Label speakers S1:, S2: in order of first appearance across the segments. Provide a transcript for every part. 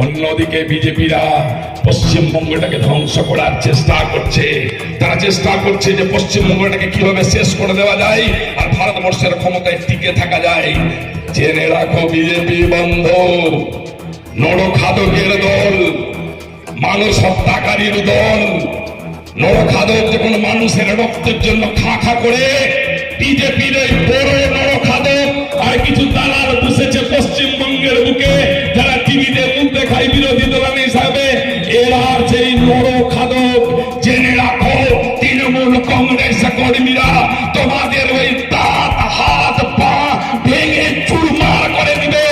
S1: অন্যদিকে বিজেপিরা পশ্চিমবঙ্গটাকে ধ্বংস করার চেষ্টা করছে। তারা চেষ্টা করছে যে পশ্চিমবঙ্গটাকে কীভাবে শেষ করে দেওয়া যায় আর ভারতবর্ষের ক্ষমতায় টিকে থাকা যায়। জেনে রাখো বিজেপি বন্ধ। নরখাদকের দল, মানুষ হত্যাকারীর দল। নরখাদক যখন মানুষের রক্তের জন্য খা খা করে, বিজেপির এই বড় নরখাদক আর কিছু দালাল বসেছে পশ্চিমবঙ্গের বুকে, যারা টিভিতে সেই নরখাদক জেনে রাখো, তৃণমূল কংগ্রেস কর্মীরা তোমাদের ওই দাঁত হাত পা ভেঙে চুরমার করে দিবে।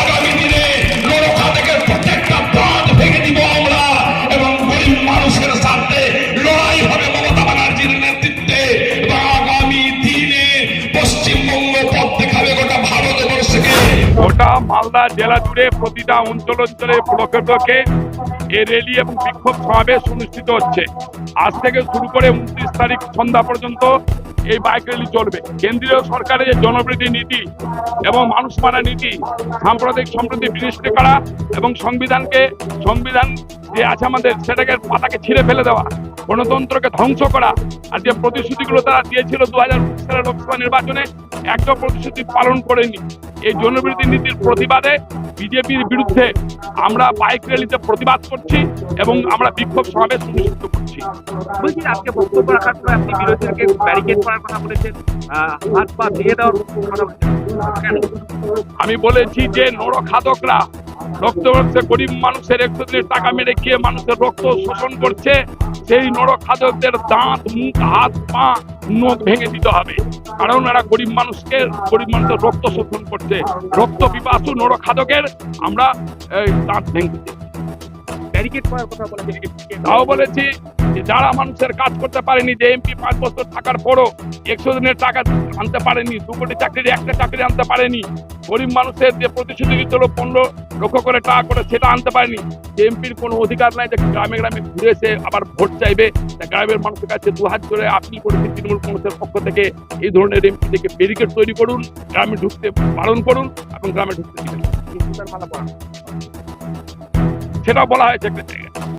S1: আগামী দিনে নরখাদকের প্রত্যেকটা বাঁধ ভেঙে দিব আমরা এবং গরিব মানুষের সাথে লড়াই হবে মমতা ব্যানার্জির নেতৃত্বে। এবং আগামী দিনে পশ্চিমবঙ্গ পথ দেখাবে গোটা ভারতবর্ষকে।
S2: গোটা মালদা জেলা জুড়ে প্রতিটা অঞ্চল অঞ্চলে ব্লকে ব্লকে এ র্যালি এবং বিক্ষোভ সমাবেশ অনুষ্ঠিত হচ্ছে। আজ থেকে শুরু করে উনত্রিশ তারিখ সন্ধ্যা পর্যন্ত এই বাইক র্যালি চলবে। কেন্দ্রীয় সরকারের যে জনপ্রীতি নীতি এবং মানুষ মানা নীতি, সাম্প্রদায়িক সম্প্রতি বিনষ্ট করা এবং সংবিধানকে, সংবিধান যে আছে আমাদের, সেটাকে পাতাকে ছিঁড়ে ফেলে দেওয়া, গণতন্ত্রকে ধ্বংস করা, আর যে প্রতিশ্রুতিগুলো তারা দিয়েছিল দু হাজার সালের লোকসভা নির্বাচনে, একটা প্রতিশ্রুতি পালন করেনি। এই জনবিরোধী নীতির প্রতিবাদে বিজেপির বিরুদ্ধে আমরা বাইক র্যালিতে প্রতিবাদ করছি এবং আমরা বিক্ষোভ সমাবেশ অনুষ্ঠিত করছি।
S3: বলছি আজকে বক্তব্য রাখার সময় আপনি বিরোধীদেরকে ব্যারিকেড করার কথা বলেছেন হাত পা দিয়ে দেওয়ার কথা বলেছেন।
S2: আমি বলেছি যে নরখাদকরা রক্তবর্ষে গরিব মানুষের একশো দিনের টাকা মেরে খেয়ে মানুষের রক্ত শোষণ করছে সেই নরখাদকদের দাঁত মুখ হাত পা নখ ভেঙে দিতে হবে। কারণ এরা গরিব মানুষকে গরিব মানুষের রক্ত শোষণ করছে। রক্ত পিপাসু নরখাদকের আমরা দাঁত ভেঙে তাও বলেছি যারা মানুষের কাজ করতে পারেনি যে এমপি পাঁচ বছর থাকার পরও একশো দিনের টাকা আনতে পারেনি দু কোটি চাকরির একটা চাকরি আনতে পারেনি গরিব মানুষের যে প্রতিশ্রুতি দিচ্ছিল পনেরো লক্ষ করে টাকা করে সেটা আনতে পারেনি যে এমপির কোনো অধিকার নাই যে গ্রামে গ্রামে ঘুরে এসে আবার ভোট চাইবে গ্রামের মানুষের কাছে দু হাত ধরে আপনি করেছেন তৃণমূল কংগ্রেসের পক্ষ থেকে এই ধরনের এমপি থেকে ব্যারিকেড তৈরি করুন গ্রামে ঢুকতে বারণ করুন এবং গ্রামে ঢুকতে দিবেন। সেটাও বলা হয়েছে একটা জায়গায়।